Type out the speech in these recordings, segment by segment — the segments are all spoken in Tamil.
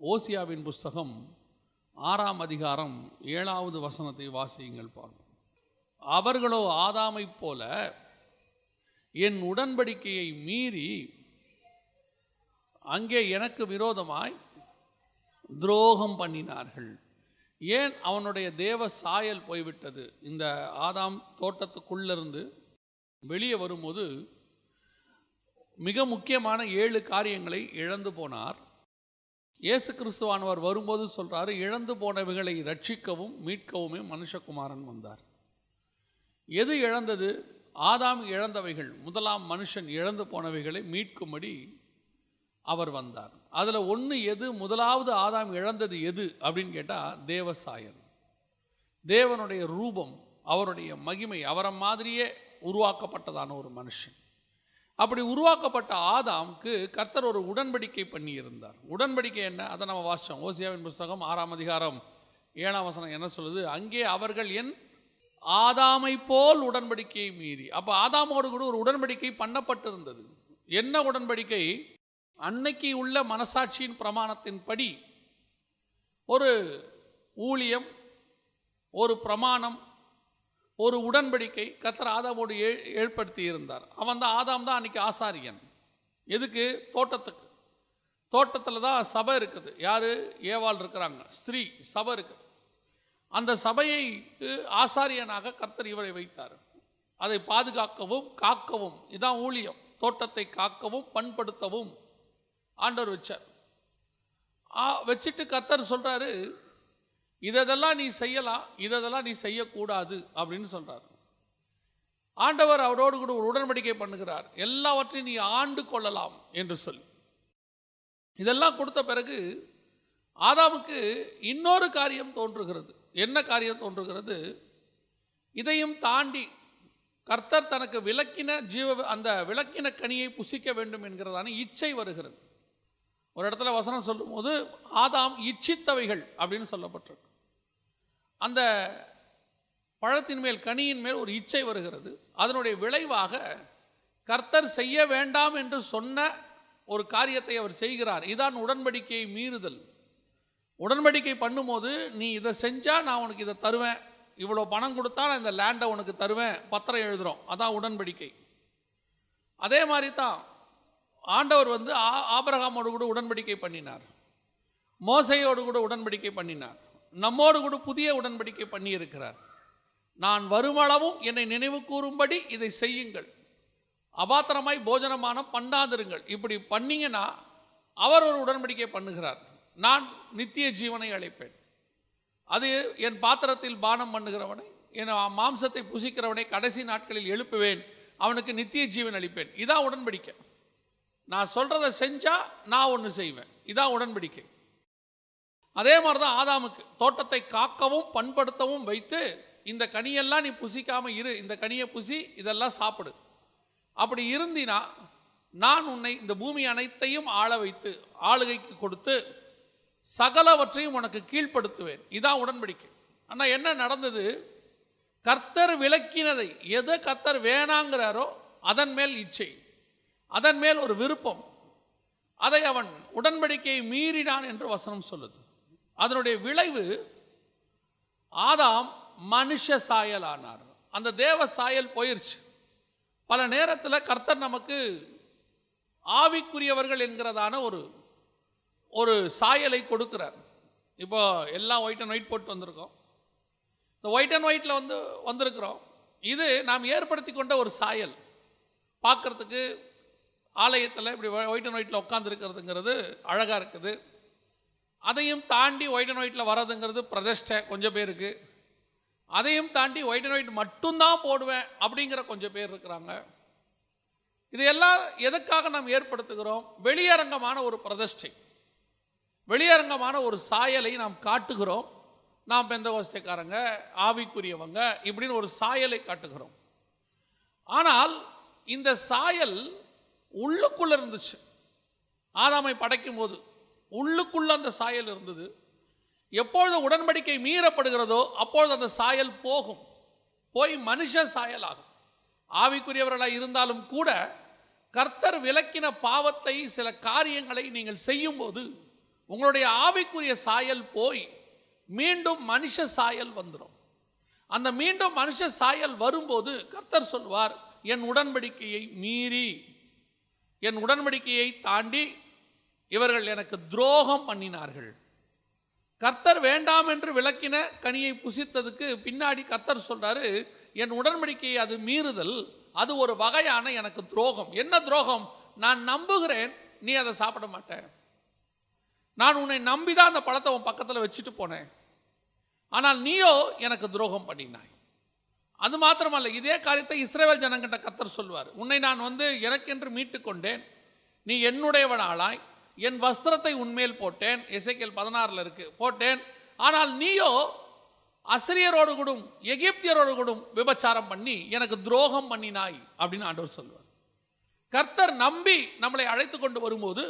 ஓசியாவின் புஸ்தகம் ஆறாம் அதிகாரம் ஏழாவது வசனத்தை வாசியுங்கள் பார்ப்போம் அவர்களோ ஆதாமைப் போல என் உடன்படிக்கையை மீறி அங்கே எனக்கு விரோதமாய் துரோகம் பண்ணினார்கள். ஏன் அவனுடைய தேவ சாயல் போய்விட்டது? இந்த ஆதாம் தோட்டத்துக்குள்ளிருந்து வெளியே வரும்போது மிக முக்கியமான ஏழு காரியங்களை இழந்து போனார். இயேசு கிறிஸ்துவானவர் வரும்போது சொல்கிறாரு இழந்து போனவைகளை ரட்சிக்கவும் மீட்கவுமே மனுஷகுமாரன் வந்தார். எது இழந்தது? ஆதாம் இழந்தவைகள் முதலாம் மனுஷன் இழந்து போனவைகளை மீட்கும்படி அவர் வந்தார். அதில் ஒன்று எது? முதலாவது ஆதாம் இழந்தது எது? அப்படின்னு கேட்டால் தேவசாயல் தேவனுடைய ரூபம் அவருடைய மகிமை அவரை மாதிரியே உருவாக்கப்பட்டதான ஒரு மனுஷன். அப்படி உருவாக்கப்பட்ட ஆதாம்க்கு கர்த்தர் ஒரு உடன்படிக்கை பண்ணியிருந்தார். உடன்படிக்கை என்ன? அதை நம்ம வாசித்தோம் ஓசியாவின் புஸ்தகம் ஆறாம் அதிகாரம் ஏழாம் வசனம் என்ன சொல்லுது? அங்கே அவர்கள் என் ஆதாமை போல் உடன்படிக்கையை மீறி. அப்போ ஆதாமோடு கூட ஒரு உடன்படிக்கை பண்ணப்பட்டிருந்தது. என்ன உடன்படிக்கை? அன்னைக்கு உள்ள மனசாட்சியின் பிரமாணத்தின்படி ஒரு ஊழியம் ஒரு பிரமாணம் ஒரு உடன்படிக்கை கத்தர் ஆதாமோடு ஏ ஏற்படுத்தி இருந்தார் அவன் தான் ஆதாம் தான் அன்னைக்கு ஆசாரியன். எதுக்கு? தோட்டத்துக்கு. தோட்டத்தில் தான் சபை இருக்குது. யார்? ஏவாள் இருக்கிறாங்க. ஸ்திரீ சபை இருக்குது. அந்த சபையை ஆசாரியனாக கர்த்தர் இவரை வைத்தார். அதை பாதுகாக்கவும் காக்கவும். இதான் ஊழியம். தோட்டத்தை காக்கவும் பண்படுத்தவும். ஆண்டவர் வச்சார். வச்சுட்டு கத்தர் சொல்கிறாரு இதெல்லாம் நீ செய்யலாம் இதெல்லாம் நீ செய்யக்கூடாது அப்படின்னு சொல்கிறார் ஆண்டவர் அவரோடு கூட ஒரு உடன்படிக்கை பண்ணுகிறார். எல்லாவற்றையும் நீ ஆண்டு கொள்ளலாம் என்று சொல்லி. இதெல்லாம் கொடுத்த பிறகு ஆதாமுக்கு இன்னொரு காரியம் தோன்றுகிறது. என்ன காரியம் தோன்றுகிறது? இதையும் தாண்டி கர்த்தர் தனக்கு விளக்கின ஜீவ அந்த விளக்கின கனியை புசிக்க வேண்டும் என்கிறதான இச்சை வருகிறது. ஒரு இடத்துல வசனம் சொல்லும்போது ஆதாம் இச்சித்தவைகள் அப்படின்னு சொல்லப்பட்டிருக்கு. அந்த பழத்தின் மேல் கனியின் மேல் ஒரு இச்சை வருகிறது. அதனுடைய விளைவாக கர்த்தர் செய்ய வேண்டாம் என்று சொன்ன ஒரு காரியத்தை அவர் செய்கிறார். இதான் உடன்படிக்கையை மீறுதல். உடன்படிக்கை பண்ணும்போது நீ இதை செஞ்சால் நான் உனக்கு இதை தருவேன். இவ்வளோ பணம் கொடுத்தா நான் இந்த லேண்டை உனக்கு தருவேன். பத்திரம் எழுதுகிறோம் அதான் உடன்படிக்கை. அதே மாதிரி தான் ஆண்டவர் வந்து ஆ- கூட உடன்படிக்கை பண்ணினார். மோசையோடு கூட உடன்படிக்கை பண்ணினார். நம்மோடு கூட புதிய உடன்படிக்கை பண்ணியிருக்கிறார். நான் வருமளவும் என்னை நினைவு கூறும்படி இதை செய்யுங்கள். அபாத்திரமாய் போஜனமான பண்ணாதிருங்கள். இப்படி பண்ணீங்கன்னா அவர் ஒரு உடன்படிக்கை பண்ணுகிறார். நான் நித்திய ஜீவனை அழைப்பேன் அது என் பாத்திரத்தில் பானம் பண்ணுகிறவனை என் மாம்சத்தை புசிக்கிறவனை கடைசி நாட்களில் எழுப்புவேன். அவனுக்கு நித்திய ஜீவன் அளிப்பேன். இதான் உடன்படிக்கை. நான் சொல்கிறத செஞ்சால் நான் ஒன்று செய்வேன். இதான் உடன்படிக்கை. அதே மாதிரி தான் ஆதாமுக்கு. தோட்டத்தை காக்கவும் பண்படுத்தவும் வைத்து இந்த கனியெல்லாம் நீ புசிக்காமல் இரு இந்த கனியை புசி இதெல்லாம் சாப்பிடு. அப்படி இருந்தினா நான் உன்னை இந்த பூமி அனைத்தையும் ஆள வைத்து ஆளுகைக்கு கொடுத்து சகலவற்றையும் உனக்கு கீழ்ப்படுத்துவேன். இதான் உடன்படிக்கை. ஆனால் என்ன நடந்தது? கர்த்தர் விளக்கினதை எதை கர்த்தர் வேணாங்கிறாரோ அதன் மேல் இச்சை. அதன் மேல் ஒரு விருப்பம். அதை அவன் உடன்படிக்கையை மீறினான் என்று வசனம் சொல்லுது. அதனுடைய விளைவு ஆதாம் மனுஷ சாயல் ஆனார் அந்த தேவ சாயல் போயிருச்சு. பல நேரத்தில் கர்த்தர் நமக்கு ஆவிக்குரியவர்கள் என்கிறதான ஒரு ஒரு சாயலை கொடுக்குறார். இப்போ எல்லாம் ஒயிட் அண்ட் ஒயிட் போட்டு வந்திருக்கோம். இந்த ஒயிட் அண்ட் ஒயிட்டில் வந்து வந்திருக்கிறோம். இது நாம் ஏற்படுத்தி கொண்ட ஒரு சாயல். பார்க்கறதுக்கு ஆலயத்தில் இப்படி ஒயிட் அண்ட் ஒயிட்டில் உட்காந்துருக்கிறதுங்கிறது அழகாக இருக்குது. அதையும் தாண்டி ஒயிட் அண்ட் ஒயிட்டில் வர்றதுங்கிறது பிரதிஷ்டை கொஞ்சம் பேருக்கு. அதையும் தாண்டி ஒயிட் அண்ட் ஒயிட் மட்டும்தான் போடுவேன் அப்படிங்கிற கொஞ்சம் பேர் இருக்கிறாங்க. இது எல்லாம் எதுக்காக நாம் ஏற்படுத்துகிறோம்? வெளியரங்கமான ஒரு பிரதிஷ்டை. வெளியரங்கமான ஒரு சாயலை நாம் காட்டுகிறோம். நாம் பெந்தகோஸ்தைக்காரங்க ஆவிக்குரியவங்க இப்படின்னு ஒரு சாயலை காட்டுகிறோம். ஆனால் இந்த சாயல் உள்ளுக்குள்ளே இருந்துச்சு. ஆதாமை படைக்கும் போது உள்ளுக்குள்ள அந்த சாயல் இருந்தது. எப்பொழுது உடன்படிக்கை மீறப்படுகிறதோ அப்பொழுது அந்த சாயல் போகும். போய் மனுஷ சாயலாகும். ஆவிக்குரியவர்களாக இருந்தாலும் கூட கர்த்தர் விலக்கின பாவத்தை சில காரியங்களை நீங்கள் செய்யும்போது உங்களுடைய ஆவிக்குரிய சாயல் போய் மீண்டும் மனுஷ சாயல் வந்துடும் அந்த மீண்டும் மனுஷ சாயல் வரும்போது கர்த்தர் சொல்வார் என் உடன்படிக்கையை மீறி என் உடன்படிக்கையை தாண்டி இவர்கள் எனக்கு துரோகம் பண்ணினார்கள். கர்த்தர் வேண்டாம் என்று விளக்கின கனியை புசித்ததுக்கு பின்னாடி கர்த்தர் சொல்றாரு என் உடன்படிக்கையை அது மீறுதல். அது ஒரு வகையான எனக்கு துரோகம். என்ன துரோகம்? நான் நம்புகிறேன். நீ அதை சாப்பிட மாட்ட. நான் உன்னை நம்பி தான் அந்த பழத்தை உன் பக்கத்தில் வச்சுட்டு போனேன். ஆனால் நீயோ எனக்கு துரோகம் பண்ணினாய். அது மாத்திரமல்ல இதே காரியத்தை இஸ்ரேல் ஜனங்கிட்ட கத்தர் சொல்வார் உன்னை நான் வந்து எனக்கென்று மீட்டு கொண்டேன் நீ என்னுடையவனாளாய் என் வஸ்திரத்தை உண்மையில் போட்டேன். இசைக்கல் பதினாறுல இருக்கு. போட்டேன். ஆனால் நீயோ அசிரியரோடு கூடும் எகிப்தியரோடு கூடும் விபச்சாரம் பண்ணி எனக்கு துரோகம் பண்ணினாய் அப்படின்னு ஆண்டவர் சொல்வார் கர்த்தர் நம்பி நம்மளை அழைத்து கொண்டு வரும்போது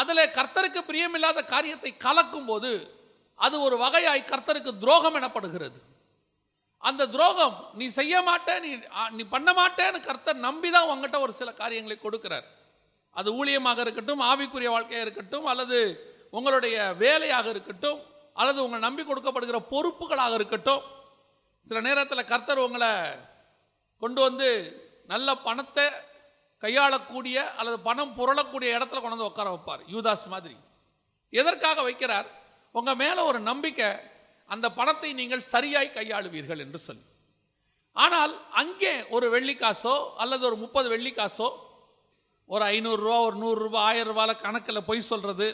அதில் கர்த்தருக்கு பிரியமில்லாத காரியத்தை கலக்கும் போது அது ஒரு வகையாய் கர்த்தருக்கு துரோகம் எனப்படுகிறது. அந்த துரோகம் நீ செய்ய மாட்டே நீ நீ பண்ண மாட்டேன்னு கர்த்தர் நம்பி தான் உங்ககிட்ட ஒரு சில காரியங்களை கொடுக்கிறார். அது ஊழியமாக இருக்கட்டும் ஆவிக்குரிய வாழ்க்கையாக இருக்கட்டும் அல்லது உங்களுடைய வேலையாக இருக்கட்டும் அல்லது உங்கள் நம்பி கொடுக்கப்படுகிற பொறுப்புகளாக இருக்கட்டும். சில நேரத்தில் கர்த்தர் உங்களை கொண்டு வந்து நல்ல பணத்தை கையாளக்கூடிய அல்லது பணம் புரளக்கூடிய இடத்துல கொண்டு வந்து உட்கார வைப்பார். யூதாஸ் மாதிரி. எதற்காக வைக்கிறார்? உங்கள் மேலே ஒரு நம்பிக்கை அந்த பணத்தை நீங்கள் சரியாய் கையாளுவீர்கள் என்று சொல்லி. ஆனால் அங்கே ஒரு வெள்ளிக்காசோ அல்லது ஒரு முப்பது வெள்ளிக்காசோ ஒரு ஐநூறுரூவா ஒரு நூறுரூவா ஆயிரம் கணக்கில் பொய் சொல்கிறது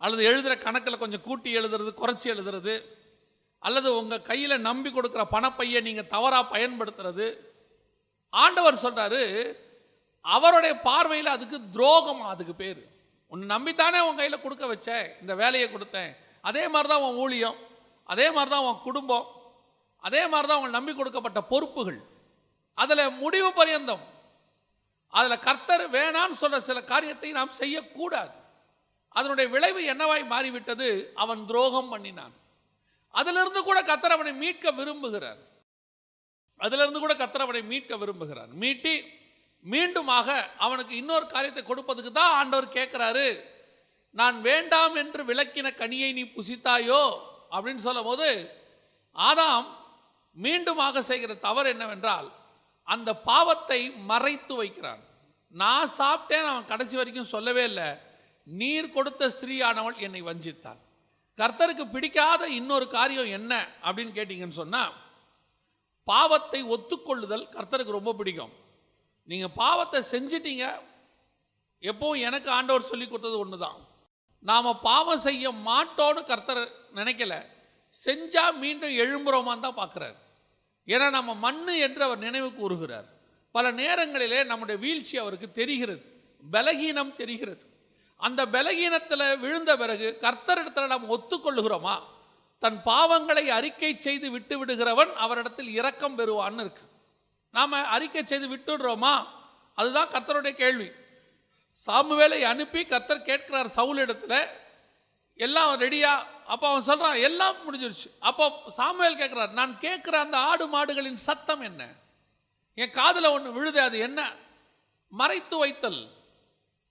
அல்லது எழுதுகிற கணக்கில் கொஞ்சம் கூட்டி எழுதுறது குறைச்சி எழுதுறது அல்லது உங்கள் கையில் நம்பி கொடுக்குற பணப்பையை நீங்கள் தவறாக பயன்படுத்துறது. ஆண்டவர் சொல்கிறாரு அவருடைய பார்வையில் அதுக்கு துரோகம் அதுக்கு பேர். உன்னை நம்பித்தானே உன் கையில் கொடுக்க வச்சேன் இந்த வேலையை கொடுத்தேன். அதே மாதிரி தான் உன் ஊழியம் அதே மாதிரி தான் உன் குடும்பம் அதே மாதிரி தான் உங்கள் நம்பி கொடுக்கப்பட்ட பொறுப்புகள். அதில் முடிவு பரியந்தம். அதில் கர்த்தர் வேணான்னு சொன்ன சில காரியத்தை நாம் செய்யக்கூடாது. அதனுடைய விளைவு என்னவாய் மாறிவிட்டது? அவன் துரோகம் பண்ணினான். அதிலிருந்து கூட கத்தர் அவனை மீட்க விரும்புகிறார். அதிலிருந்து கூட கத்தர் அவனை மீட்க விரும்புகிறார். மீட்டி மீண்டுமாக அவனுக்கு இன்னொரு காரியத்தை கொடுப்பதுக்கு தான் ஆண்டவர் கேட்கிறாரு. நான் வேண்டாம் என்று விளக்கின கனியை நீ புசித்தாயோ? அப்படின்னு சொல்லும் போது ஆதாம் மீண்டுமாக செய்கிற தவறு என்னவென்றால் அந்த பாவத்தை மறைத்து வைக்கிறான். நான் சாப்பிட்டேன் அவன் கடைசி வரைக்கும் சொல்லவே இல்லை. நீர் கொடுத்த ஸ்திரீயானவள் என்னை வஞ்சித்தாள். கர்த்தருக்கு பிடிக்காத இன்னொரு காரியம் என்ன அப்படின்னு கேட்டிங்கன்னு சொன்னால் பாவத்தை ஒத்துக்கொள்ளுதல் கர்த்தருக்கு ரொம்ப பிடிக்கும். நீங்கள் பாவத்தை செஞ்சிட்டீங்க எப்பவும் எனக்கு ஆண்டவர் சொல்லி கொடுத்தது ஒன்று தான் நாம் பாவம் செய்ய மாட்டோன்னு கர்த்தர் நினைக்கல. செஞ்சால் மீண்டும் எழும்புறோமான்னு தான் பார்க்குறாரு. ஏன்னா நம்ம மண்ணு என்று அவர் நினைவு கூறுகிறார். பல நேரங்களிலே நம்முடைய வீழ்ச்சி அவருக்கு தெரிகிறது. பலகீனம் தெரிகிறது. அந்த பலகீனத்தில் விழுந்த பிறகு கர்த்தரிடத்தில் நாம் ஒத்துக்கொள்ளுகிறோமா? தன் பாவங்களை அறிக்கை செய்து விட்டு விடுகிறவன் அவரிடத்தில் இரக்கம் பெறுவான்னு இருக்கு. நாம் அறிக்கை செய்து விட்டுடுறோமா? அதுதான் கர்த்தருடைய கேள்வி. சாமுவேலை அனுப்பி கர்த்தர் கேட்கிறார் சவுல் இடத்துல எல்லாம் ரெடியா அப்போ அவன் சொல்கிறான் எல்லாம் முடிஞ்சிருச்சு. அப்போ சாமுவேல் கேட்குறார் நான் கேட்குற அந்த ஆடு மாடுகளின் சத்தம் என்ன? என் காதில் ஒன்று விழுது அது என்ன? மறைத்து வைத்தல்.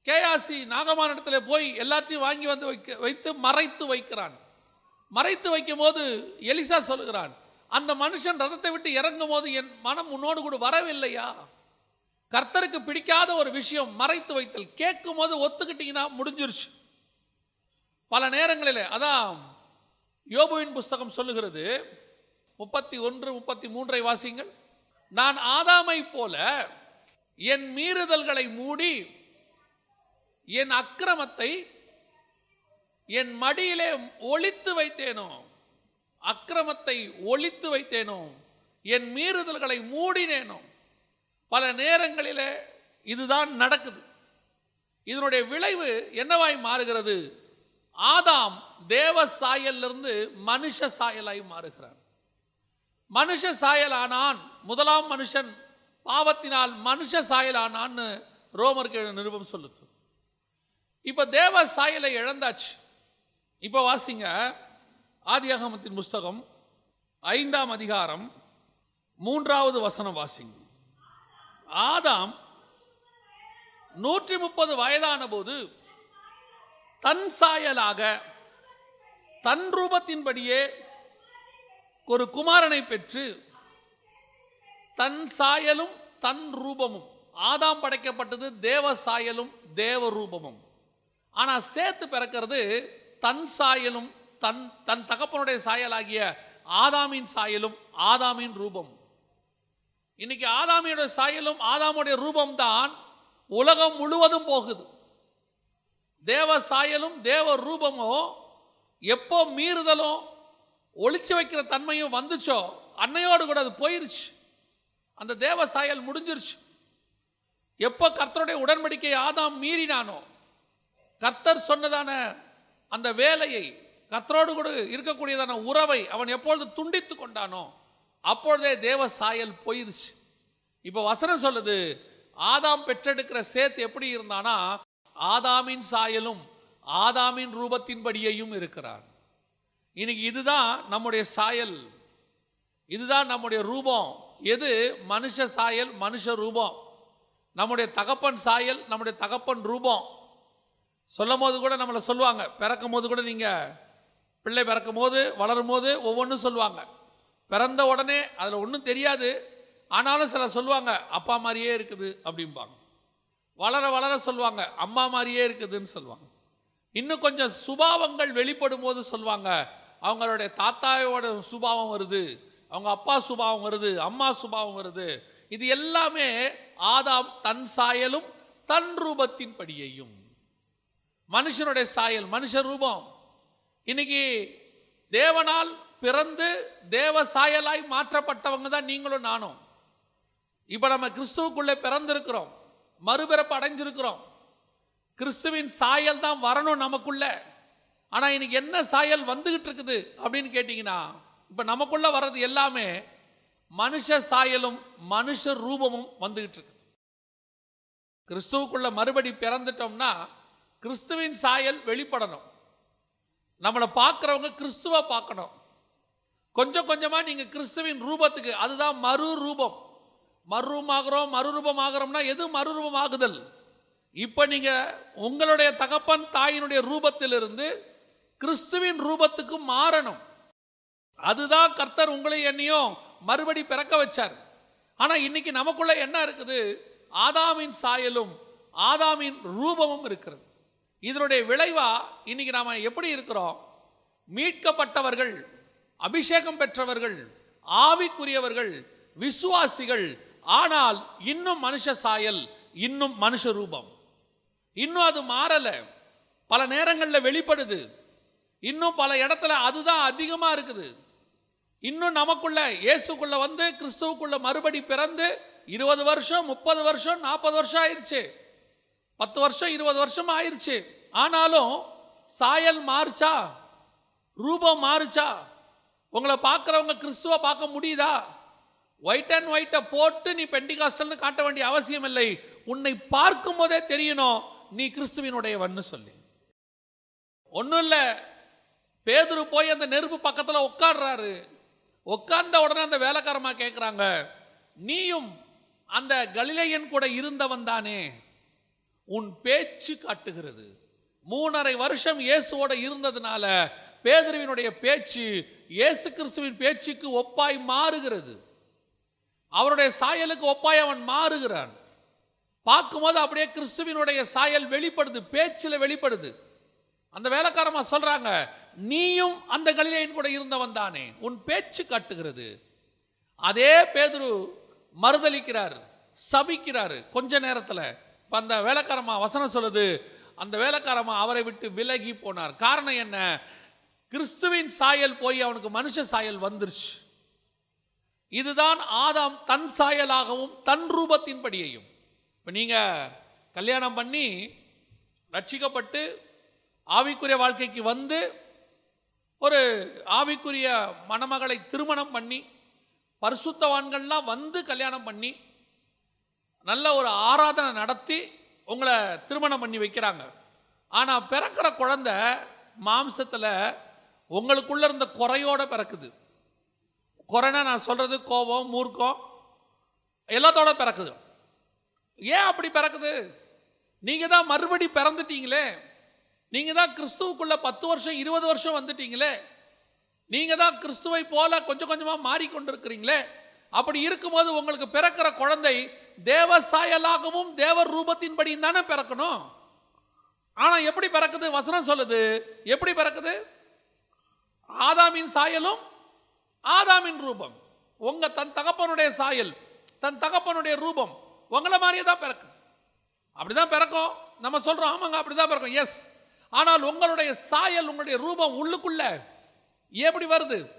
கேஆசி நாகமான இடத்துல போய் எல்லாத்தையும் வாங்கி வந்து வைக்க வைத்து மறைத்து வைக்கிறான். மறைத்து வைக்கும் போது எலிசா சொல்லுகிறான் அந்த மனுஷன் ரதத்தை விட்டு இறங்கும் போது என் மனம் உன்னோடு கூட வரவில்லையா? கர்த்தருக்கு பிடிக்காத ஒரு விஷயம் மறைத்து வைத்தல். கேட்கும் போது ஒத்துக்கிட்டீங்கன்னா முடிஞ்சிருச்சு. பல நேரங்களில் அதான் யோபுவின் புஸ்தகம் சொல்லுகிறது முப்பத்தி ஒன்று முப்பத்தி மூன்றை வாசிங்கள் நான் ஆதாமை போல என் மீறுதல்களை மூடி என் அக்கிரமத்தை என் மடியிலே ஒழித்து வைத்தேனோ அக்கிரமத்தை ஒழித்து வைத்தேனோ என் மீறுதல்களை மூடினேனோ பல நேரங்களில் இதுதான் நடக்குது. இதனுடைய விளைவு என்னவாய் மாறுகிறது? ஆதாம் தேவ சாயலிருந்து மனுஷ சாயலாய் மாறுகிறான். மனுஷ சாயலானான் முதலாம் மனுஷன் பாவத்தினால் மனுஷ சாயலானான்னு ரோமர்கள் நிருபம் சொல்லுது. இப்போ தேவ சாயலை இழந்தாச்சு. இப்போ வாசிங்க ஆதியாகமத்தின் புஸ்தகம் ஐந்தாம் அதிகாரம் மூன்றாவது வசனம் வாசிங்க. ஆதாம் நூற்றி முப்பது வயதான போது தன் சாயலாக தன் ரூபத்தின்படியே ஒரு குமாரனை பெற்று தன் சாயலும் தன் ரூபமும் ஆதாம் படைக்கப்பட்டது தேவ சாயலும் தேவ ரூபமும். ஆனால் சேர்த்து பிறக்கிறது தன் சாயலும் தன் தன் தகப்பனுடைய சாயலாகிய ஆதாமின் சாயலும் ஆதாமின் ரூபம். இன்னைக்கு ஆதாமியோட சாயலும் ஆதாமுடைய ரூபம் தான் உலகம் முழுவதும் போகுது. தேவ சாயலும் தேவ ரூபமோ எப்போ மீறுதலும் ஒளிச்சு வைக்கிற தன்மையும் வந்துச்சோ அன்னையோடு கூட அது போயிருச்சு. அந்த தேவ சாயல் முடிஞ்சிருச்சு. எப்போ கர்த்தருடைய உடன்படிக்கை ஆதாம் மீறினானோ கர்த்தர் சொன்னதான அந்த வேலையை கர்த்தரோடு கூட இருக்கக்கூடியதான உறவை அவன் எப்பொழுது துண்டித்து கொண்டானோ அப்பொழுதே தேவ சாயல் போயிருச்சு. இப்போ வசனம் சொல்லுது ஆதாம் பெற்றெடுக்கிற சேத் எப்படி இருந்தானா ஆதாமின் சாயலும் ஆதாமின் ரூபத்தின்படியையும் இருக்கிறார். இன்னைக்கு இதுதான் நம்முடைய சாயல். இதுதான் நம்முடைய ரூபம். எது? மனுஷ சாயல் மனுஷ ரூபம். நம்முடைய தகப்பன் சாயல் நம்முடைய தகப்பன் ரூபம். சொல்லும் போது கூட நம்மளை சொல்லுவாங்க. பிறக்கும் போது கூட நீங்கள் பிள்ளை பிறக்கும் போது வளரும் போது ஒவ்வொன்றும் சொல்லுவாங்க. பிறந்த உடனே அதில் ஒன்றும் தெரியாது. ஆனாலும் சில சொல்லுவாங்க அப்பா மாதிரியே இருக்குது அப்படிம்பாங்க. வளர வளர சொல்லுவாங்க அம்மா மாதிரியே இருக்குதுன்னு சொல்லுவாங்க. இன்னும் கொஞ்சம் சுபாவங்கள் வெளிப்படும் போது சொல்லுவாங்க அவங்களுடைய தாத்தாவோட சுபாவம் வருது அவங்க அப்பா சுபாவம் வருது அம்மா சுபாவம் வருது. இது எல்லாமே ஆதாம் தன் சாயலும் தன் ரூபத்தின் படியையும். மனுஷனுடைய சாயல் மனுஷ ரூபம். இன்னைக்கு தேவனால் பிறந்து தேவ சாயலாய் மாற்றப்பட்டவங்க தான் நீங்களும் நானும். இப்போ நம்ம கிறிஸ்துவுக்குள்ளே பிறந்திருக்கிறோம். மறுபிறப்பு அடைஞ்சிருக்கிறோம். கிறிஸ்துவின் சாயல் தான் வரணும் நமக்குள்ள. ஆனால் இன்னைக்கு என்ன சாயல் வந்துகிட்டு இருக்குது அப்படின்னு கேட்டிங்கன்னா இப்போ நமக்குள்ள வர்றது எல்லாமே மனுஷ சாயலும் மனுஷ ரூபமும் வந்துகிட்டு இருக்குது. கிறிஸ்துவுக்குள்ள மறுபடி பிறந்துட்டோம்னா கிறிஸ்துவின் சாயல் வெளிப்படணும். நம்மளை பார்க்குறவங்க கிறிஸ்துவை பார்க்கணும். கொஞ்சம் கொஞ்சமாக நீங்கள் கிறிஸ்துவின் ரூபத்துக்கு அதுதான் மறு ரூபம் மறுரூபமாகிறோம் மறுரூபமாகிறோம்னா எது மறுரூபமாகுதல்? இப்போ நீங்கள் உங்களுடைய தகப்பன் தாயினுடைய ரூபத்திலிருந்து கிறிஸ்துவின் ரூபத்துக்கு மாறணும். அதுதான் கர்த்தர் உங்களை என்னையும் மறுபடி பிறக்க வச்சார். ஆனால் இன்னைக்கு நமக்குள்ள என்ன இருக்குது? ஆதாமின் சாயலும் ஆதாமின் ரூபமும் இருக்கிறது. இதனுடைய விளைவா இன்னைக்கு நாம் எப்படி இருக்கிறோம்? மீட்கப்பட்டவர்கள் அபிஷேகம் பெற்றவர்கள் ஆவிக்குரியவர்கள் விசுவாசிகள் ஆனால் இன்னும் மனுஷ சாயல் இன்னும் மனுஷ ரூபம். இன்னும் அது மாறலை. பல நேரங்களில் வெளிப்படுது. இன்னும் பல இடத்துல அதுதான் அதிகமாக இருக்குது. இன்னும் நமக்குள்ள இயேசுக்குள்ள வந்து கிறிஸ்துவுக்குள்ள மறுபடி பிறந்து இருபது வருஷம் முப்பது வருஷம் நாற்பது வருஷம் ஆயிருச்சு. பத்து வருஷம் இருபது வருஷம் ஆயிருச்சு. ஆனாலும் சாயல் மாறுச்சா? ரூபம் மாறுச்சா? உங்களை பார்க்குறவங்க கிறிஸ்துவ பார்க்க முடியுதா? ஒயிட் அண்ட் ஒயிட்டை போட்டு நீ பெண்டிகாஸ்டல்னு காட்ட வேண்டிய அவசியம் இல்லை. உன்னை பார்க்கும் போதே தெரியணும் நீ கிறிஸ்துவினுடையவன்னு சொல்லி. ஒன்றும் இல்லை பேதுரு போய் அந்த நெருப்பு பக்கத்தில் உட்காடுறாரு உட்கார்ந்த உடனே அந்த வேலைக்காரமா கேட்குறாங்க நீயும் அந்த கலிலையன் கூட இருந்தவன் தானே. உன் பேச்சு காட்டுகிறது. மூணரை வருஷம் இயேசுவோட இருந்ததுனால பேதுருவினுடைய பேச்சு இயேசு கிறிஸ்துவின் பேச்சுக்கு ஒப்பாய் மாறுகிறது. அவருடைய சாயலுக்கு ஒப்பாய் அவன் மாறுகிறான். பார்க்கும்போது அப்படியே கிறிஸ்துவினுடைய சாயல் வெளிப்படுது பேச்சில் வெளிப்படுது. அந்த வேலைக்காரமா சொல்றாங்க நீயும் அந்த கலிலேயன் கூட இருந்தவன் தானே உன் பேச்சு காட்டுகிறது. அதே பேதுரு மறுதலிக்கிறார் சபிக்கிறார் கொஞ்ச நேரத்தில். இப்போ அந்த வேலைக்காரமா வசனம் சொல்லுது அந்த வேலைக்காரமா அவரை விட்டு விலகி போனார். காரணம் என்ன? கிறிஸ்துவின் சாயல் போய் அவனுக்கு மனுஷ சாயல் வந்துருச்சு. இதுதான் ஆதாம் தன் சாயலாகவும் தன் ரூபத்தின்படியையும். இப்போ நீங்கள் கல்யாணம் பண்ணி ரட்சிக்கப்பட்டு ஆவிக்குரிய வாழ்க்கைக்கு வந்து ஒரு ஆவிக்குரிய மணமகளை திருமணம் பண்ணி பரிசுத்தவான்கள்லாம் வந்து கல்யாணம் பண்ணி நல்ல ஒரு ஆராதனை நடத்தி உங்களை திருமணம் பண்ணி வைக்கிறாங்க. ஆனால் பிறக்கிற குழந்த மாம்சத்தில் உங்களுக்குள்ளே இருந்த குறையோடு பிறக்குது. குறைனா நான் சொல்கிறது கோபம் மூர்க்கம் எல்லாத்தோட பிறக்குது. ஏன் அப்படி பிறக்குது? நீங்கள் தான் மறுபடி பிறந்துட்டீங்களே. நீங்கள் தான் கிறிஸ்துவுக்குள்ளே பத்து வருஷம் இருபது வருஷம் வந்துட்டீங்களே. நீங்கள் தான் கிறிஸ்துவை போல கொஞ்சம் கொஞ்சமாக மாறிக்கொண்டிருக்கிறீங்களே. அப்படி இருக்கும்போது உங்களுக்கு பிறக்கிற குழந்தை தேவ சாயலாகவும் தேவர் ரூபத்தின்படியும் தானே பிறக்கணும். ஆனால் எப்படி பிறக்குது? வசனம் சொல்லுது. எப்படி பிறக்குது? ஆதாமின் சாயலும் ஆதாமின் ரூபம். உங்க தன் தகப்பனுடைய சாயல் தன் தகப்பனுடைய ரூபம் உங்களை மாதிரியே தான் பிறக்குது அப்படிதான் பிறக்கும். நம்ம சொல்றோம் ஆமாங்க அப்படிதான் பிறக்கும். எஸ் ஆனால் உங்களுடைய சாயல் உங்களுடைய ரூபம் உள்ளுக்குள்ள எப்படி வருது?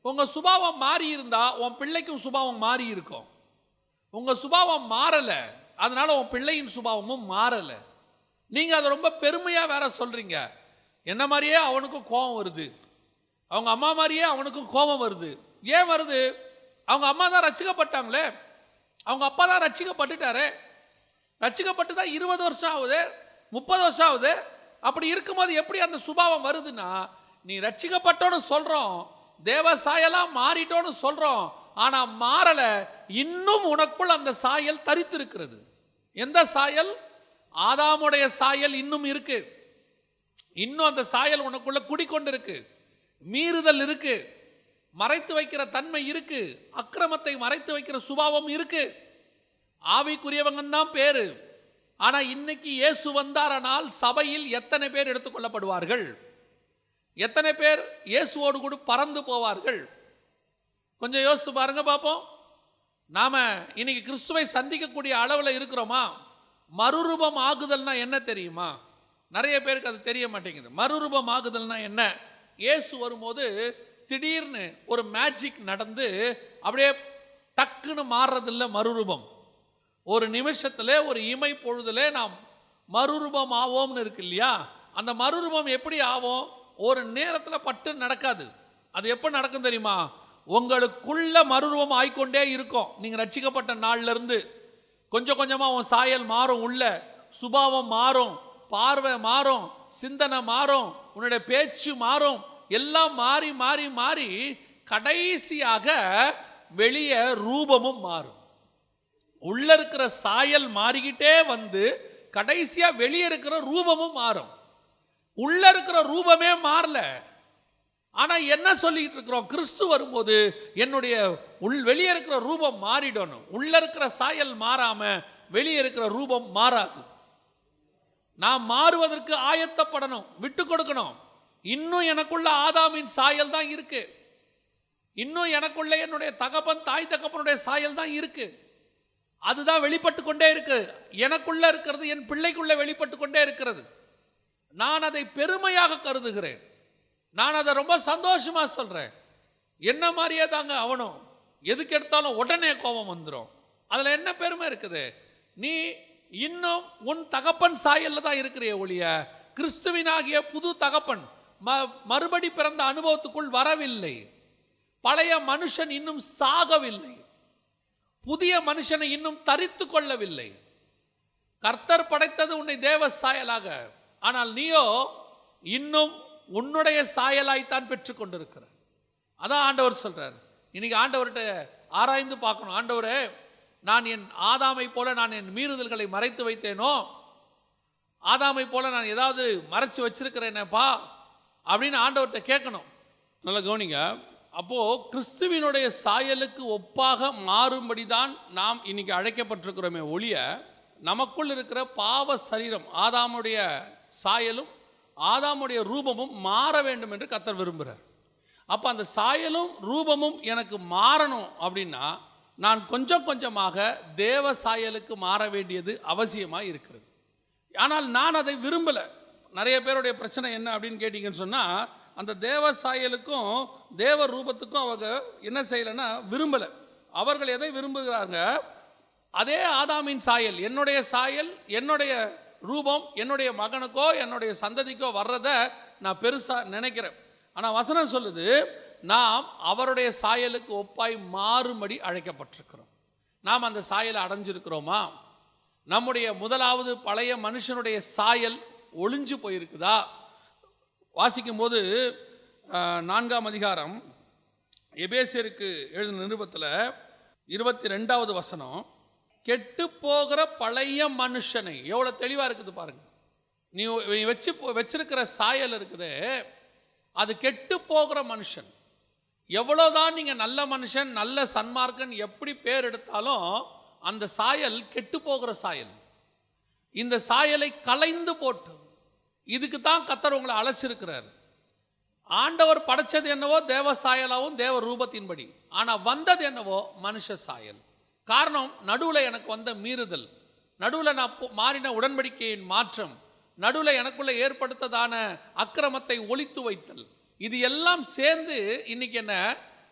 உங்க சுபாவம் மாறி இருந்தா உன் பிள்ளைக்கும் சுபாவம் மாறி இருக்கும். உங்க சுபாவம் மாறல அதனால உன் பிள்ளையின் சுபாவமும் மாறல. நீங்க அதை ரொம்ப பெருமையா வேற சொல்றீங்க. என்ன மாதிரியே அவனுக்கும் கோபம் வருது. அவங்க அம்மா மாதிரியே அவனுக்கும் கோபம் வருது. ஏன் வருது? அவங்க அம்மா தான் ரச்சிக்கப்பட்டாங்களே அவங்க அப்பா தான் ரச்சிக்கப்பட்டுட்டாரு ரச்சிக்கப்பட்டு தான் இருபது வருஷம் ஆகுது முப்பது வருஷம் ஆகுது. அப்படி இருக்கும்போது எப்படி அந்த சுபாவம் வருதுன்னா நீ ரட்சிக்கப்பட்டோன்னு சொல்கிறோம் தேவ சாயலாம் மாறிட்டோன்னு சொல்கிறோம் ஆனால் மாறலை இன்னும் உனக்குள் அந்த சாயல் தரித்திருக்கிறது. எந்த சாயல்? ஆதாமுடைய சாயல் இன்னும் இருக்கு. இன்னும் அந்த சாயல் உனக்குள்ள குடிக்கொண்டிருக்கு. மீறுதல் இருக்கு. மறைத்து வைக்கிற தன்மை இருக்கு. அக்கிரமத்தை மறைத்து வைக்கிற சுபாவம் இருக்கு. ஆவிக்குரியவங்க தான் பேரு. ஆனா இன்னைக்கு இயேசு வந்தாரனால் சபையில் எத்தனை பேர் எடுத்துக்கொள்ளப்படுவார்கள் எத்தனை பேர் இயேசுவோடு கூட பறந்து போவார்கள்? கொஞ்சம் யோசித்து பாருங்க பார்ப்போம் நாம இன்னைக்கு கிறிஸ்துவை சந்திக்கக்கூடிய அளவில் இருக்கிறோமா? மறுரூபம் ஆகுதல்னா என்ன தெரியுமா? நிறைய பேருக்கு அது தெரிய மாட்டேங்குது. மறுரூபம் ஆகுதல்னா என்ன? இயேசு வரும்போது திடீர்னு ஒரு மேஜிக் நடந்து அப்படியே டக்குன்னு மாறுறதில்ல மறுரூபம். ஒரு நிமிஷத்தில் ஒரு இமை பொழுதுல நாம் மறுரூபம் ஆவோம்னு இருக்கு இல்லையா? அந்த மறுரூபம் எப்படி ஆகும் ஒரு நேரத்தில் பட்டு நடக்காது. அது எப்போ நடக்கும் தெரியுமா? உங்களுக்குள்ள மறுரூபம் ஆய்கொண்டே இருக்கும். நீங்கள் ரட்சிக்கப்பட்ட நாள்ல இருந்து கொஞ்சம் கொஞ்சமாக உன் சாயல் மாறும் உள்ள. சுபாவம் மாறும். பார்வை மாறும். சிந்தனை மாறும். உன்னுடைய பேச்சு மாறும். எல்லாம் மாறி மாறி மாறி கடைசியாக வெளியே ரூபமும் மாறும். உள்ள இருக்கிற சாயல் மாறிக்கிட்டே வந்து கடைசியா வெளியே இருக்கிற ரூபமும் மாறும். உள்ள இருக்கிற ரூபமே மாறல. ஆனா என்ன சொல்லிட்டு இருக்கிறோம்? கிறிஸ்து வரும்போது என்னுடைய உள் வெளியே இருக்கிற ரூபம் மாறிடணும். உள்ள இருக்கிற சாயல் மாறாம வெளியே இருக்கிற ரூபம் மாறாது. நான் மாறுவதற்கு ஆயத்தப்படணும் விட்டு கொடுக்கணும். இன்னும் எனக்குள்ள ஆதாமின் சாயல் தான் இருக்கு. இன்னும் எனக்குள்ள என்னுடைய தகப்பன் தாய் தகப்பனுடைய சாயல் தான் இருக்கு. அதுதான் வெளிப்பட்டு கொண்டே இருக்கு. எனக்குள்ள இருக்கிறது என் பிள்ளைக்குள்ள வெளிப்பட்டு கொண்டே இருக்கிறது. நான் அதை பெருமையாக கருதுகிறேன். நான் அதை ரொம்ப சந்தோஷமா சொல்றேன். என்ன மாதிரியே தாங்க அவனும். எதுக்கு எடுத்தாலும் உடனே கோபம் வந்துடும் அதில் என்ன பெருமை இருக்குது? நீ இன்னும் உன் தகப்பன் சாயல்ல தான் இருக்கிறிய ஒழிய கிறிஸ்துவினாகிய புது தகப்பன் மறுபடி பிறந்த அனுபவத்துக்குள் வரவில்லை. பழைய மனுஷன் இன்னும் சாகவில்லை. புதிய மனுஷனை இன்னும் தரித்து கொள்ளவில்லை. கர்த்தர் படைத்தது உன்னை தேவ சாயலாக. ஆனால் நீயோ இன்னும் உன்னுடைய சாயலாய்த்தான் பெற்றுக் கொண்டிருக்கிற அதான் ஆண்டவர் சொல்றார். இன்னைக்கு ஆண்டவர்கிட்ட ஆராய்ந்து பார்க்கணும். ஆண்டவரே நான் என் ஆதாமை போல நான் என் மீறுதல்களை மறைத்து வைத்தேனோ? ஆதாமை போல நான் ஏதாவது மறைச்சு வச்சிருக்கிறேனேப்பா. அப்படின்னு ஆண்டவர்கிட்ட கேட்கணும். நல்லா கவனிங்க. அப்போது கிறிஸ்துவினுடைய சாயலுக்கு ஒப்பாக மாறும்படி தான் நாம் இன்னைக்கு அழைக்கப்பட்டிருக்கிறோமே ஒழிய நமக்குள் இருக்கிற பாவ சரீரம் ஆதாமுடைய சாயலும் ஆதாமுடைய ரூபமும் மாற வேண்டும் என்று கத்தர் விரும்புகிறார் அப்போ அந்த சாயலும் ரூபமும் எனக்கு மாறணும் அப்படின்னா நான் கொஞ்சம் கொஞ்சமாக தேவ சாயலுக்கு மாற வேண்டியது அவசியமாக இருக்கிறது. ஆனால் நான் அதை விரும்பலை. நிறைய பேருடைய பிரச்சனை என்ன அப்படின்னு கேட்டிங்கன்னு சொன்னால் அந்த தேவ சாயலுக்கும் தேவ ரூபத்துக்கும் அவங்க என்ன செய்யலைன்னா விரும்பலை. அவர்கள் எதை விரும்புகிறாங்க? அதே ஆதாமின் சாயல் என்னுடைய சாயல் என்னுடைய ரூபம் என்னுடைய மகனுக்கோ என்னுடைய சந்ததிக்கோ வர்றதை நான் பெருசாக நினைக்கிறேன். ஆனால் வசனம் சொல்லுது நாம் அவருடைய சாயலுக்கு ஒப்பாய் மாறும்படி அழைக்கப்பட்டிருக்கிறோம். நாம் அந்த சாயலை அடைஞ்சிருக்கிறோமா? நம்முடைய முதலாவது பழைய மனுஷனுடைய சாயல் ஒளிஞ்சு போயிருக்குதா? வாசிக்கும் போது நான்காம் அதிகாரம் எபேசியருக்கு எழுதின நிருபத்தில் இருபத்தி ரெண்டாவது வசனம் கெட்டு போகிற பழைய மனுஷனை எவ்வளோ தெளிவாக இருக்குது பாருங்க. நீ நீ வச்சு வச்சிருக்கிற சாயல் இருக்குது அது கெட்டு போகிற மனுஷன். எவ்வளோதான் நீங்கள் நல்ல மனுஷன் நல்ல சன்மார்க்கன் எப்படி பேர் எடுத்தாலும் அந்த சாயல் கெட்டு போகிற சாயல். இந்த சாயலை கலைந்து போட்டு இதுக்கு தான் கத்தர் உங்களை அழைச்சிருக்கிறார். ஆண்டவர் படைச்சது என்னவோ தேவ சாயலாகவும் தேவ ரூபத்தின்படி. ஆனால் வந்தது என்னவோ மனுஷ சாயல். காரணம் நடுவில் எனக்கு வந்த மீறுதல். நடுவில் நான் மாறின உடன்படிக்கையின் மாற்றம். நடுவில் எனக்குள்ளே ஏற்படுத்ததான அக்கிரமத்தை ஒழித்து வைத்தல். இது எல்லாம் சேர்ந்து இன்னைக்கு என்ன?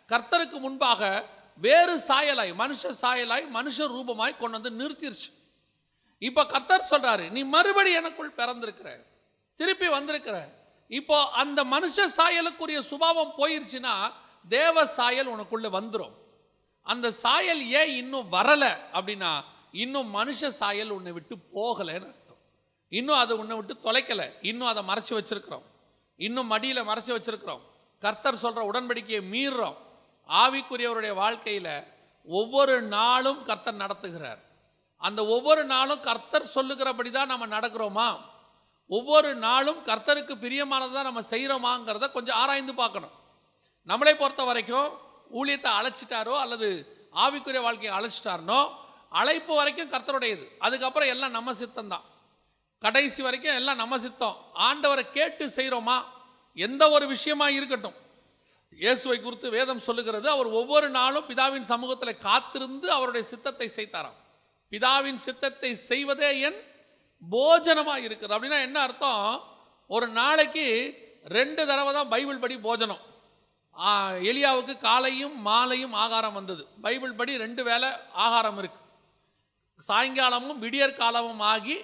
கர்த்தருக்கு முன்பாக வேறு சாயலாய் மனுஷ சாயலாய் மனுஷ ரூபமாய் கொண்டு வந்து நிறுத்திருச்சு. இப்போ கர்த்தர் சொல்கிறாரு நீ மறுபடி எனக்குள் பிறந்திருக்கிற. திருப்பி வந்திருக்கிற இப்போ அந்த மனுஷ சாயலுக்குரிய சுபாவம் போயிருச்சுன்னா தேவ சாயல் உனக்குள்ள வந்துடும் அந்த சாயல் ஏன் இன்னும் வரலை அப்படின்னா இன்னும் மனுஷ சாயல் உன்னை விட்டு போகலைன்னு அர்த்தம். இன்னும் அதை உன்னை விட்டு தொலைக்கல. இன்னும் அதை மறைச்சு வச்சிருக்கிறோம். இன்னும் மடியில் மறைச்சு வச்சிருக்கிறோம். கர்த்தர் சொல்கிற உடன்படிக்கையை மீறுறோம். ஆவிக்குரியவருடைய வாழ்க்கையில் ஒவ்வொரு நாளும் கர்த்தர் நடத்துகிறார். அந்த ஒவ்வொரு நாளும் கர்த்தர் சொல்லுகிறபடி தான் நம்ம நடக்கிறோமா? ஒவ்வொரு நாளும் கர்த்தருக்கு பிரியமானதாக நம்ம செய்கிறோமாங்கிறத கொஞ்சம் ஆராய்ந்து பார்க்கணும். நம்மளை பொறுத்த வரைக்கும் ஊழியத்தை அழைச்சிட்டாரோ அல்லது ஆவிக்குரிய வாழ்க்கையை அழைச்சிட்டாருனோ அழைப்பு வரைக்கும் கர்த்தருடையது. அதுக்கப்புறம் எல்லாம் நம்ம சித்தம் தான் கடைசி வரைக்கும் எல்லாம் நம்ம சித்தம். ஆண்டவரை கேட்டு செய்கிறோமா எந்த ஒரு விஷயமா இருக்கட்டும். இயேசுவை குறித்து வேதம் சொல்லுகிறது அவர் ஒவ்வொரு நாளும் பிதாவின் சமூகத்தில் காத்திருந்து அவருடைய சித்தத்தை செய்தாராம். பிதாவின் சித்தத்தை செய்வதே என் போஜனமாக இருக்குது. அப்படின்னா என்ன அர்த்தம்? ஒரு நாளைக்கு ரெண்டு தடவை தான் பைபிள் படி போஜனம். எலியாவுக்கு காலையும் மாலையும் ஆகாரம் வந்தது. பைபிள் படி ரெண்டு வேளை ஆகாரம் இருக்கு. சாயங்காலமும் விடியற் காலமும் ஆகி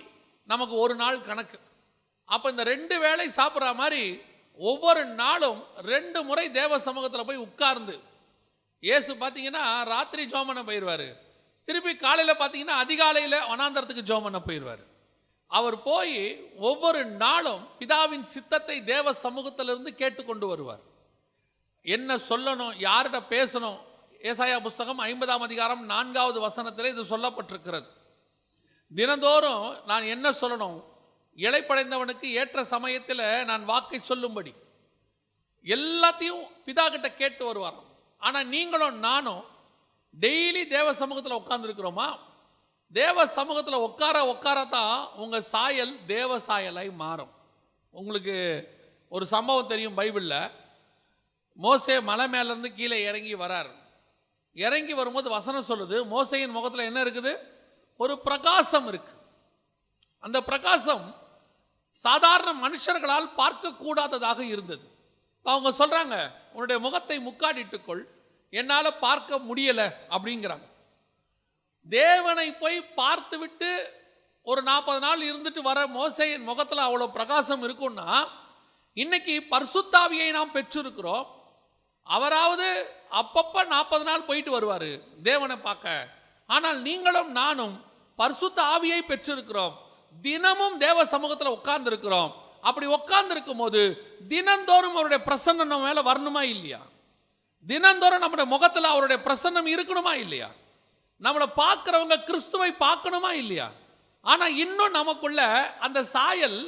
நமக்கு ஒரு நாள் கணக்கு. அப்போ இந்த ரெண்டு வேளை சாப்பிட்ற மாதிரி ஒவ்வொரு நாளும் ரெண்டு முறை தேவ சமூகத்தில் போய் உட்கார்ந்து இயேசு பார்த்தீங்கன்னா ராத்திரி ஜோமனை போயிடுவார் திருப்பி காலையில் பார்த்தீங்கன்னா அதிகாலையில் வனாந்தரத்துக்கு ஜோமனை போயிடுவார் அவர் போய் ஒவ்வொரு நாளும் பிதாவின் சித்தத்தை தேவ சமூகத்திலிருந்து கேட்டுக்கொண்டு வருவார். என்ன சொல்லணும் யார்கிட்ட பேசணும்? ஏசாயா புஸ்தகம் ஐம்பதாம் அதிகாரம் நான்காவது வசனத்தில் இது சொல்லப்பட்டிருக்கிறது. தினந்தோறும் நான் என்ன சொல்லணும்? இழைப்படைந்தவனுக்கு ஏற்ற சமயத்தில் நான் வாக்கை சொல்லும்படி. எல்லாத்தையும் பிதா கிட்ட கேட்டு வருவார் ஆனால் நீங்களும் நானும் டெய்லி தேவ சமூகத்தில் உட்காந்துருக்கிறோமா தேவ சமூகத்தில் உட்கார உட்காரத்தான் உங்கள் சாயல் தேவ சாயலாய் மாறும். உங்களுக்கு ஒரு சம்பவம் தெரியும் பைபிளில். மோசே மலை மேலேருந்து கீழே இறங்கி வரார். இறங்கி வரும்போது வசனம் சொல்லுது மோசையின் முகத்தில் என்ன இருக்குது? ஒரு பிரகாசம் இருக்கு. அந்த பிரகாசம் சாதாரண மனுஷர்களால் பார்க்கக்கூடாததாக இருந்தது. அவங்க சொல்கிறாங்க உன்னுடைய முகத்தை முக்காடிட்டுக்கொள் என்னால் பார்க்க முடியல அப்படிங்கிறாங்க. தேவனை போய் பார்த்துவிட்டு ஒரு நாற்பது நாள் இருந்துட்டு வர மோசையின் முகத்தில் அவ்வளோ பிரகாசம் இருக்கும்னா இன்னைக்கு பர்சுத்தாவியை நாம் பெற்றிருக்கிறோம். அவராவது அப்பப்போ நாற்பது நாள் போயிட்டு வருவார் தேவனை பார்க்க. ஆனால் நீங்களும் நானும் பர்சுத்த ஆவியை பெற்றிருக்கிறோம். தினமும் தேவ சமூகத்தில் உட்கார்ந்துருக்கிறோம். அப்படி உட்கார்ந்துருக்கும் போது தினந்தோறும் அவருடைய பிரசன்னம் நம்ம வரணுமா இல்லையா? தினந்தோறும் நம்முடைய முகத்தில் அவருடைய பிரசன்னம் இருக்கணுமா இல்லையா? நம்மளை பார்க்குறவங்க கிறிஸ்துவை பார்க்கணுமா இல்லையா? ஆனால் இன்னும் நமக்குள்ள அந்த சாயல்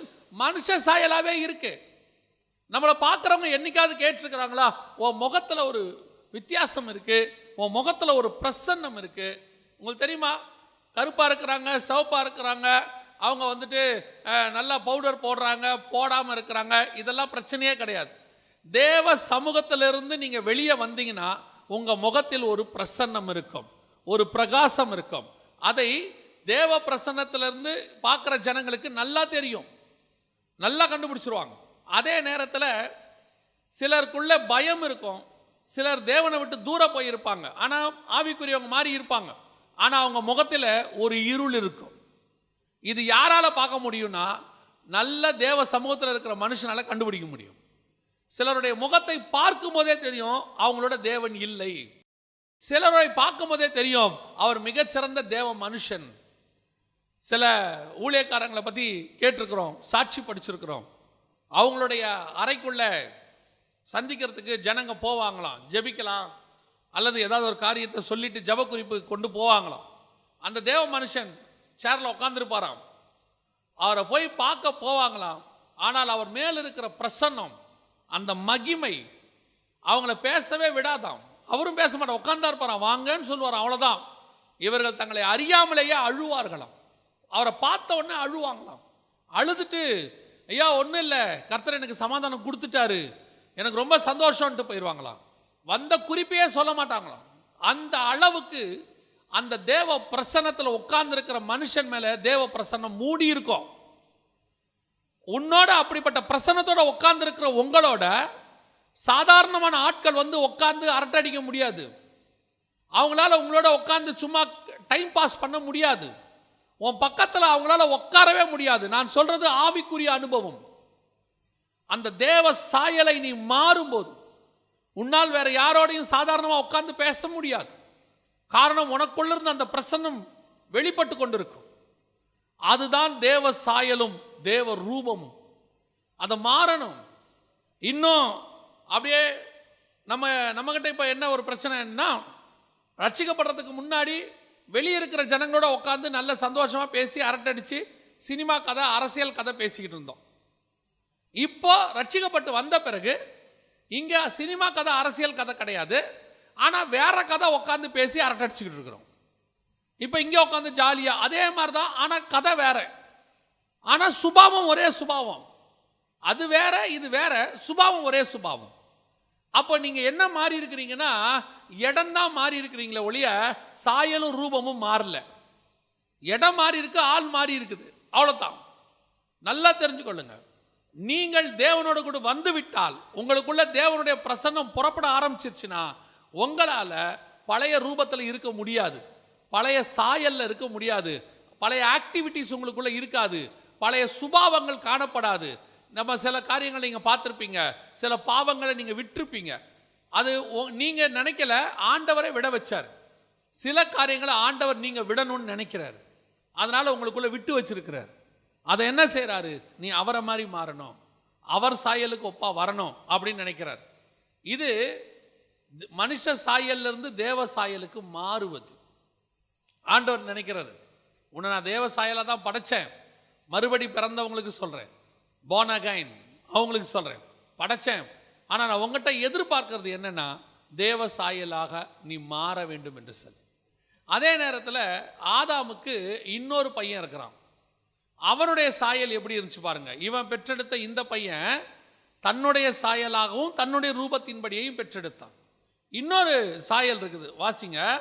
மனுஷ சாயலாகவே இருக்கு. நம்மளை பார்க்குறவங்க என்னைக்காவது கேட்டிருக்கிறாங்களா? உன் முகத்தில் ஒரு வித்தியாசம் இருக்குது உன் முகத்தில் ஒரு பிரசன்னம் இருக்குது உங்களுக்கு தெரியுமா? கருப்பாக இருக்கிறாங்க சிவப்பாக இருக்கிறாங்க. அவங்க வந்துட்டு நல்லா பவுடர் போடுறாங்க போடாமல் இருக்கிறாங்க. இதெல்லாம் பிரச்சனையே கிடையாது. தேவ சமூகத்திலிருந்து நீங்கள் வெளியே வந்தீங்கன்னா உங்கள் முகத்தில் ஒரு பிரசன்னம் இருக்கும். ஒரு பிரகாசம் இருக்கும். அதை தேவ பிரசன்னத்திலிருந்து பார்க்குற ஜனங்களுக்கு நல்லா தெரியும். நல்லா கண்டுபிடிச்சிருவாங்க. அதே நேரத்தில் சிலருக்குள்ள பயம் இருக்கும். சிலர் தேவனை விட்டு தூரம் போயிருப்பாங்க. ஆனால் ஆவிக்குரியவங்க மாதிரி இருப்பாங்க. ஆனால் அவங்க முகத்தில் ஒரு இருள் இருக்கும். இது யாரால் பார்க்க முடியும்னா நல்ல தேவ சமூகத்தில் இருக்கிற மனுஷனால் கண்டுபிடிக்க முடியும். சிலருடைய முகத்தை பார்க்கும் போதே தெரியும் அவங்களோட தேவன் இல்லை. சிலரை பார்க்கும் போதே தெரியும் அவர் மிகச்சிறந்த தேவ மனுஷன். சில ஊழியக்காரங்களை பற்றி கேட்டிருக்கிறோம் சாட்சி படிச்சிருக்கிறோம். அவங்களுடைய அறைக்குள்ள சந்திக்கிறதுக்கு ஜனங்க போவாங்களாம் ஜெபிக்கலாம் அல்லது ஏதாவது ஒரு காரியத்தை சொல்லிட்டு ஜெப குறிப்பு கொண்டு போவாங்களாம். அந்த தேவ மனுஷன் சேரில் உட்காந்துருப்பாராம் அவரை போய் பார்க்க போவாங்களாம். ஆனால் அவர் மேல் இருக்கிற பிரசன்னம் அந்த மகிமை அவங்கள பேசவே விடாதாம். அவரும் பேச மாட்டார். உட்கார்ந்தா இருப்பாராம் வாங்கன்னு சொல்லுவார் அவ்வளோதான் இவர்கள் தங்களை அறியாமலேயே அழுவார்களாம். அவரை பார்த்த உடனே அழுவாங்களாம். அழுதுட்டு ஐயா ஒன்றும் இல்லை. கர்த்தர் எனக்கு சமாதானம் கொடுத்துட்டாரு. எனக்கு ரொம்ப சந்தோஷம்ன்ட்டு போயிடுவாங்களாம் வந்த குறிப்பையே சொல்ல மாட்டாங்களாம். அந்த அளவுக்கு அந்த தேவ பிரசன்னத்தில் உட்கார்ந்துருக்கிற மனுஷன் மேலே தேவ பிரசன்னம் மூடி இருக்கும். உன்னோட அப்படிப்பட்ட பிரசன்னத்தோட உட்கார்ந்துருக்கிற உங்களோட சாதாரணமான ஆட்கள் வந்து உட்கார்ந்து அரட்டடிக்க முடியாது. அவங்களால உங்களோட உட்காந்து சும்மா டைம் பாஸ் பண்ண முடியாது. உன் பக்கத்தில் அவங்களால உட்காரவே முடியாது. நான் சொல்றது ஆவிக்குரிய அனுபவம். அந்த தேவ சாயலை நீ மாறும்போது உன்னால் வேற யாரோடையும் சாதாரணமாக உட்காந்து பேச முடியாது. காரணம் உனக்குள்ள இருந்த அந்த பிரசன்னம் வெளிப்பட்டு கொண்டிருக்கும். அதுதான் தேவ சாயலும் தேவ ரூபமும். அதை மாறணும். இன்னும் அப்படியே நம்ம நம்மகிட்ட இப்போ என்ன ஒரு பிரச்சனைன்னா ரட்சிக்கப்படுறதுக்கு முன்னாடி வெளியே இருக்கிற ஜனங்களோட உட்காந்து நல்ல சந்தோஷமாக பேசி அரட்டடிச்சு சினிமா கதை அரசியல் கதை பேசிக்கிட்டு இருந்தோம். இப்போ ரட்சிக்கப்பட்டு வந்த பிறகு இங்கே சினிமா கதை அரசியல் கதை கிடையாது. ஆனால் வேற கதை உட்காந்து பேசி அரட்டடிச்சுக்கிட்டு இருக்கிறோம். இப்போ இங்கே உட்காந்து ஜாலியாக அதே மாதிரி தான் ஆனால் கதை வேற. ஆனால் சுபாவம் ஒரே சுபாவம். அது வேற இது வேற சுபாவம் ஒரே சுபாவம். அப்போ நீங்கள் என்ன மாறி இருக்கிறீங்கன்னா இடம் தான் மாறி இருக்கிறீங்களே ஒழிய சாயலும் ரூபமும் மாறல. இடம் மாறி இருக்கு ஆள் மாறி இருக்குது. அவ்வளோதான் நல்லா தெரிஞ்சுக்கொள்ளுங்க. நீங்கள் தேவனோட கூட வந்து விட்டால் உங்களுக்குள்ள தேவனுடைய பிரசன்னம் புறப்பட ஆரம்பிச்சிருச்சுன்னா உங்களால் பழைய ரூபத்தில் இருக்க முடியாது. பழைய சாயல்ல இருக்க முடியாது. பழைய ஆக்டிவிட்டிஸ் உங்களுக்குள்ளே இருக்காது. பழைய சுபாவங்கள் காணப்படாது. நம்ம சில காரியங்களை நீங்கள் பார்த்துருப்பீங்க. சில பாவங்களை நீங்கள் விட்டுருப்பீங்க. அது நீங்கள் நினைக்கல ஆண்டவரை விட வச்சார். சில காரியங்களை ஆண்டவர் நீங்கள் விடணும்னு நினைக்கிறார். அதனால் உங்களுக்குள்ளே விட்டு வச்சிருக்கிறார். அதை என்ன செய்கிறாரு நீ அவரை மாதிரி மாறணும். அவர் சாயலுக்கு ஒப்பா வரணும் அப்படின்னு நினைக்கிறார். இது மனுஷ சாயல்லிருந்து தேவ சாயலுக்கு மாறுவது. ஆண்டவர் நினைக்கிறது உன்னை நான் தேவ சாயலாக தான் படைச்சேன். மறுபடி பிறந்தவங்களுக்கு சொல்கிறேன் போன் அகைன் அவங்களுக்கு சொல்கிறேன் படைச்சேன். ஆனால் நான் உங்ககிட்ட எதிர்பார்க்கறது என்னன்னா தேவ சாயலாக நீ மாற வேண்டும் என்று சொல்லி. அதே நேரத்தில் ஆதாமுக்கு இன்னொரு பையன் இருக்கிறான். அவனுடைய சாயல் எப்படி இருந்துச்சு பாருங்க. இவன் பெற்றெடுத்த இந்த பையன் தன்னுடைய சாயலாகவும் தன்னுடைய ரூபத்தின்படியையும் பெற்றெடுத்தான். இன்னொரு சாயல் இருக்குது. வாசிங்க.